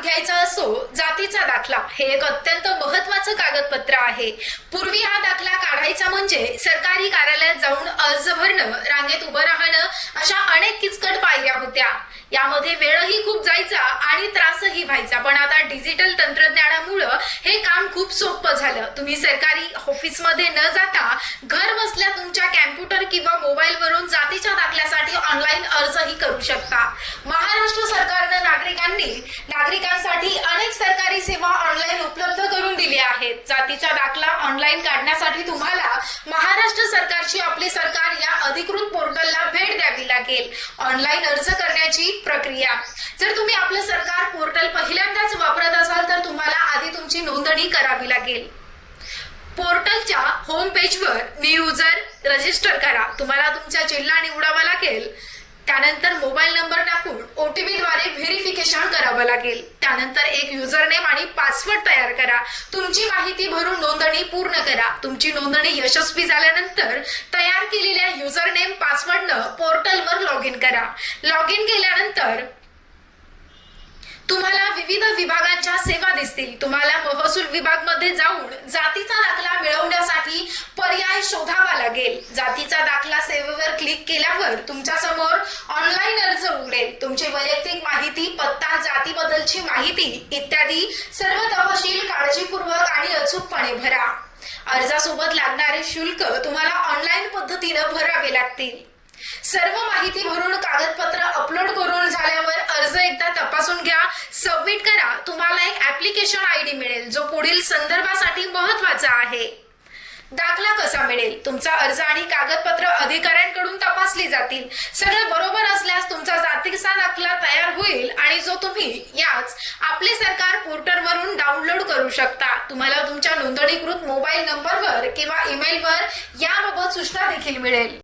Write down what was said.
घ्यायचा असो जातीचा दाखला हे एक अत्यंत महत्वाचं कागदपत्र आहे. पूर्वी हा दाखला काढायचा म्हणजे सरकारी कार्यालयात जाऊन अर्ज भरणं रांगेत उभं राहणं अशा अनेक किचकट पायऱ्या होत्या. यामध्ये वेळही खूप जायचा आणि त्रासही व्हायचा. पण आता डिजिटल तंत्रज्ञानामुळं हे काम खूप सोपं झालं. तुम्ही सरकारी ऑफिसमध्ये न जाता घर बसल्या तुमच्या कॅम्प्युटर किंवा मोबाईल वरून जातीच्या दाखल्यासाठी ऑनलाईन अर्जही करू शकता. महाराष्ट्र सरकारनं नागरिकांनी नागरिकांसाठी अनेक सरकारी सेवा ऑनलाईन उपलब्ध करून दिल्या आहेत. जातीचा दाखला ऑनलाईन काढण्यासाठी तुम्हाला महाराष्ट्र सरकारची आपली सरकार या अधिकृत पोर्टलला भेट द्यावी लागेल. ऑनलाईन अर्ज करण्याची प्रक्रिया. जर तुम्ही आपलं सरकार पोर्टल पहिल्यांदाच वापरत असाल तर तुम्हाला आधी तुमची नोंदणी करावी लागेल. पोर्टलच्या होम पेजवर न्यूजर युजर रजिस्टर करा. तुम्हाला तुमचा जिल्हा निवडावा लागेल. त्यानंतर मोबाईल नंबर टाकून ओटीपी द्वारे व्हेरिफिकेशन करावं लागेल. त्यानंतर एक युजर नेम आणि पासवर्ड तयार करा. तुमची माहिती भरून नोंदणी पूर्ण करा. तुमची नोंदणी यशस्वी झाल्यानंतर तयार केलेल्या युजर नेम पासवर्डनं पोर्टलवर लॉग इन करा. लॉग इन केल्यानंतर तुम्हाला विविध विभागांच्या सेवा दिसतील. तुम्हाला महसूल विभागमध्ये जाऊन जातीचा दाखला मिळवण्यासाठी पर्याय शोधावा लागेल. जातीचा दाखला क्लिक केल्यावर तुमच्यासमोर ऑनलाईन अर्ज उघडेल. तुमची वैयक्तिक माहिती पत्ता जातीबद्दलची माहिती इत्यादी सर्व तपशील काळजीपूर्वक आणि अचूकपणे भरा. अर्जासोबत लागणारे शुल्क तुम्हाला ऑनलाईन पद्धतीनं भरावे लागतील. सर्व माहिती भरून कागदपत्र अपलोड करून झाल्यावर अर्ज एकदा तपासून घ्या. सबमिट करा. तुम्हाला एक ऍप्लिकेशन आय डी मिळेल जो पुढील संदर्भासाठी महत्त्वाचा आहे. दाखला कसा मिळेल? तुमचा अर्ज आणि कागदपत्र अधिकाऱ्यांकडून तपासली जातील. सगळं बरोबर असल्यास तुमचा जातीचा दाखला तयार होईल आणि जो तुम्ही याच आपले सरकार पोर्टलवरून डाउनलोड करू शकता. तुम्हाला तुमच्या नोंदणीकृत मोबाईल नंबरवर किंवा ईमेलवर याबाबत सूचना देखील मिळेल.